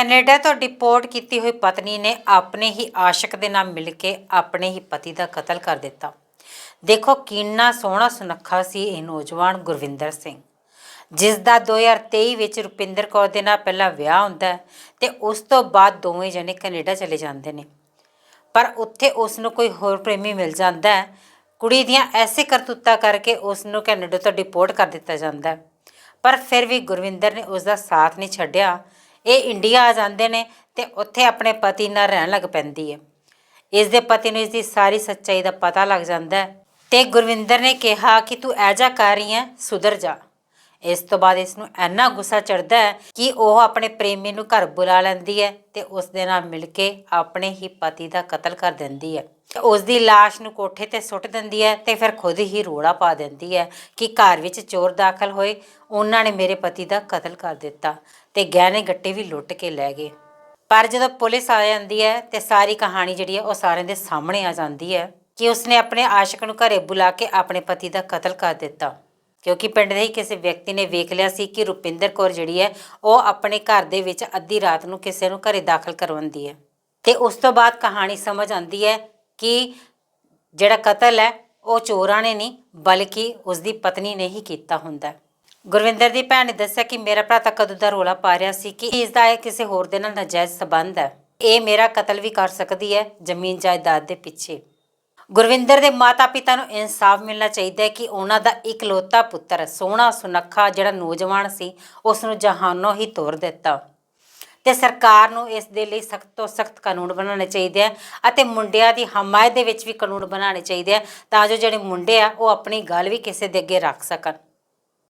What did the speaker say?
Canada ਤੋਂ deport ਕੀਤੀ ਹੋਈ ਪਤਨੀ ਨੇ ਆਪਣੇ ਹੀ ਆਸ਼ਿਕ ਦੇ ਨਾਲ ਮਿਲ ਕੇ ਆਪਣੇ ਹੀ ਪਤੀ ਦਾ ਕਤਲ ਕਰ ਦਿੱਤਾ। ਦੇਖੋ ਕਿੰਨਾ ਸੋਹਣਾ ਸੁਨੱਖਾ ਸੀ ਇਹ ਨੌਜਵਾਨ ਗੁਰਵਿੰਦਰ ਸਿੰਘ। ਜਿਸ ਦਾ 2023 ਵਿੱਚ ਰੁਪਿੰਦਰ ਕੌਰ ਦੇ ਨਾਲ ਪਹਿਲਾਂ ਵਿਆਹ ਹੁੰਦਾ ਹੈ ਤੇ ਉਸ ਤੋਂ ਬਾਅਦ ਦੋਵੇਂ ਜਣੇ ਕੈਨੇਡਾ ਚਲੇ ਜਾਂਦੇ ਨੇ। ਪਰ ਉੱਥੇ ਉਸ ਨੂੰ ਕੋਈ ਹੋਰ ਪ੍ਰੇਮੀ ਮਿਲ ਜਾਂਦਾ ਹੈ। ਕੁੜੀ ਦੀਆਂ ਐਸੇ ਕਰਤੂਤਾਂ ਕਰਕੇ ਉਸ ਨੂੰ ਕੈਨੇਡਾ ਤੋਂ ਡਿਪੋਰਟ ਕਰ ਦਿੱਤਾ ਜਾਂਦਾ ਪਰ ਫਿਰ ਵੀ ਗੁਰਵਿੰਦਰ ਨੇ ਉਸ ਦਾ ਸਾਥ ਨਹੀਂ ਛੱਡਿਆ। ਇਹ ਇੰਡੀਆ ਆ ਜਾਂਦੇ ਨੇ ਤੇ ਉੱਥੇ ਆਪਣੇ ਪਤੀ ਨਾਲ ਰਹਿਣ ਲੱਗ ਪੈਂਦੀ ਹੈ। ਇਸ ਦੇ ਪਤੀ ਨੂੰ ਇਸ ਦੀ ਸਾਰੀ ਸੱਚਾਈ ਦਾ ਪਤਾ ਲੱਗ ਜਾਂਦਾ ਹੈ। ਤੇ ਗੁਰਵਿੰਦਰ ਨੇ ਕਿਹਾ ਕਿ ਤੂੰ ਐਜਾ ਕਰ ਰਹੀ ਹੈ, ਸੁਧਰ ਜਾ। ਇਸ ਤੋਂ ਬਾਅਦ ਇਸ ਨੂੰ ਇੰਨਾ ਗੁੱਸਾ ਚੜਦਾ ਹੈ ਕਿ ਉਹ ਆਪਣੇ ਪ੍ਰੇਮੀ ਨੂੰ ਘਰ ਬੁਲਾ ਲੈਂਦੀ ਹੈ ਤੇ ਉਸ ਦੇ ਨਾਲ ਮਿਲ ਕੇ ਆਪਣੇ ਹੀ ਪਤੀ ਦਾ ਕਤਲ ਕਰ ਦਿੰਦੀ ਹੈ। ਤੇ ਉਸ ਦੀ ਲਾਸ਼ ਨੂੰ ਕੋਠੇ ਤੇ ਸੁੱਟ ਦਿੰਦੀ ਹੈ ਤੇ ਫਿਰ ਖੁਦ ਹੀ ਰੋੜਾ ਪਾ ਦਿੰਦੀ ਹੈ ਕਿ ਘਰ ਵਿੱਚ ਚੋਰ ਦਾਖਲ ਹੋਏ, ਉਹਨਾਂ ਨੇ ਮੇਰੇ ਪਤੀ ਦਾ ਕਤਲ ਕਰ ਦਿੱਤਾ ਤੇ ਗਹਿਣੇ ਗੱਟੇ ਵੀ ਲੁੱਟ ਕੇ ਲੈ ਗਏ। ਪਰ ਜਦੋਂ ਪੁਲਿਸ ਆ ਜਾਂਦੀ ਹੈ ਤੇ ਸਾਰੀ ਕਹਾਣੀ ਜਿਹੜੀ ਹੈ ਉਹ ਸਾਰਿਆਂ ਦੇ ਸਾਹਮਣੇ ਆ ਜਾਂਦੀ ਹੈ ਕਿ ਉਸਨੇ ਆਪਣੇ ਆਸ਼ਿਕ ਨੂੰ ਘਰੇ ਬੁਲਾ ਕੇ ਆਪਣੇ ਪਤੀ ਦਾ ਕਤਲ ਕਰ ਦਿੱਤਾ। ਕਿਉਂਕਿ ਪਿੰਡ ਦੇ ਹੀ ਕਿਸੇ ਵਿਅਕਤੀ ਨੇ ਵੇਖ ਲਿਆ ਸੀ ਕਿ ਰੁਪਿੰਦਰ ਕੌਰ ਜਿਹੜੀ ਹੈ, ਉਹ ਆਪਣੇ ਘਰ ਦੇ ਵਿੱਚ ਅੱਧੀ ਰਾਤ ਨੂੰ ਕਿਸੇ ਨੂੰ ਘਰੇ ਦਾਖਲ ਕਰਵਾਉਂਦੀ ਹੈ। ਤੇ ਉਸ ਤੋਂ ਬਾਅਦ ਕਹਾਣੀ ਸਮਝ ਆਉਂਦੀ ਹੈ ਕਿ ਜਿਹੜਾ ਕਤਲ ਹੈ, ਉਹ ਚੋਰਾਂ ਨੇ ਨਹੀਂ, ਬਲਕਿ ਉਸ ਦੀ ਪਤਨੀ ਨੇ ਹੀ ਕੀਤਾ ਹੁੰਦਾ ਗੁਰਵਿੰਦਰ ਦੀ ਭੈਣ ਨੇ ਦੱਸਿਆ ਕਿ ਮੇਰਾ ਭਰਾ ਤਾਂ ਕਦੋਂ ਦਾ ਰੋਲਾ ਪਾ ਰਿਹਾ ਸੀ ਕਿ ਇਸ ਦਾ ਇਹ ਕਿਸੇ ਹੋਰ ਦੇ ਨਾਲ ਨਾਜਾਇਜ਼ ਸਬੰਧ ਹੈ। ਇਹ ਮੇਰਾ ਕਤਲ ਵੀ ਕਰ ਸਕਦੀ ਹੈ ਜ਼ਮੀਨ ਜਾਇਦਾਦ ਦੇ ਪਿੱਛੇ। ਗੁਰਵਿੰਦਰ ਦੇ ਮਾਤਾ-ਪਿਤਾ ਨੂੰ ਇਨਸਾਫ ਮਿਲਣਾ ਚਾਹੀਦਾ ਹੈ ਕਿ ਉਹਨਾਂ ਦਾ ਇਕਲੌਤਾ ਪੁੱਤਰ ਸੋਹਣਾ ਸੁਨੱਖਾ ਜਿਹੜਾ ਨੌਜਵਾਨ ਸੀ, ਉਸ ਨੂੰ ਜਹਾਨੋਂ ਹੀ ਤੋਰ ਦਿੱਤਾ। ਤੇ ਸਰਕਾਰ ਨੂੰ ਇਸ ਦੇ ਲਈ ਸਖਤ ਤੋਂ ਸਖਤ ਕਾਨੂੰਨ ਬਣਾਉਣੇ ਚਾਹੀਦੇ ਆ ਅਤੇ ਮੁੰਡਿਆਂ ਦੀ ਹਮਾਇਤ ਦੇ ਵਿੱਚ ਵੀ ਕਾਨੂੰਨ ਬਣਾਉਣੇ ਚਾਹੀਦੇ ਆ ਤਾਂ ਜੋ ਜਿਹੜੇ ਮੁੰਡੇ ਆ, ਉਹ ਆਪਣੀ ਗੱਲ ਵੀ ਕਿਸੇ ਦੇ ਅੱਗੇ ਰੱਖ ਸਕਣ।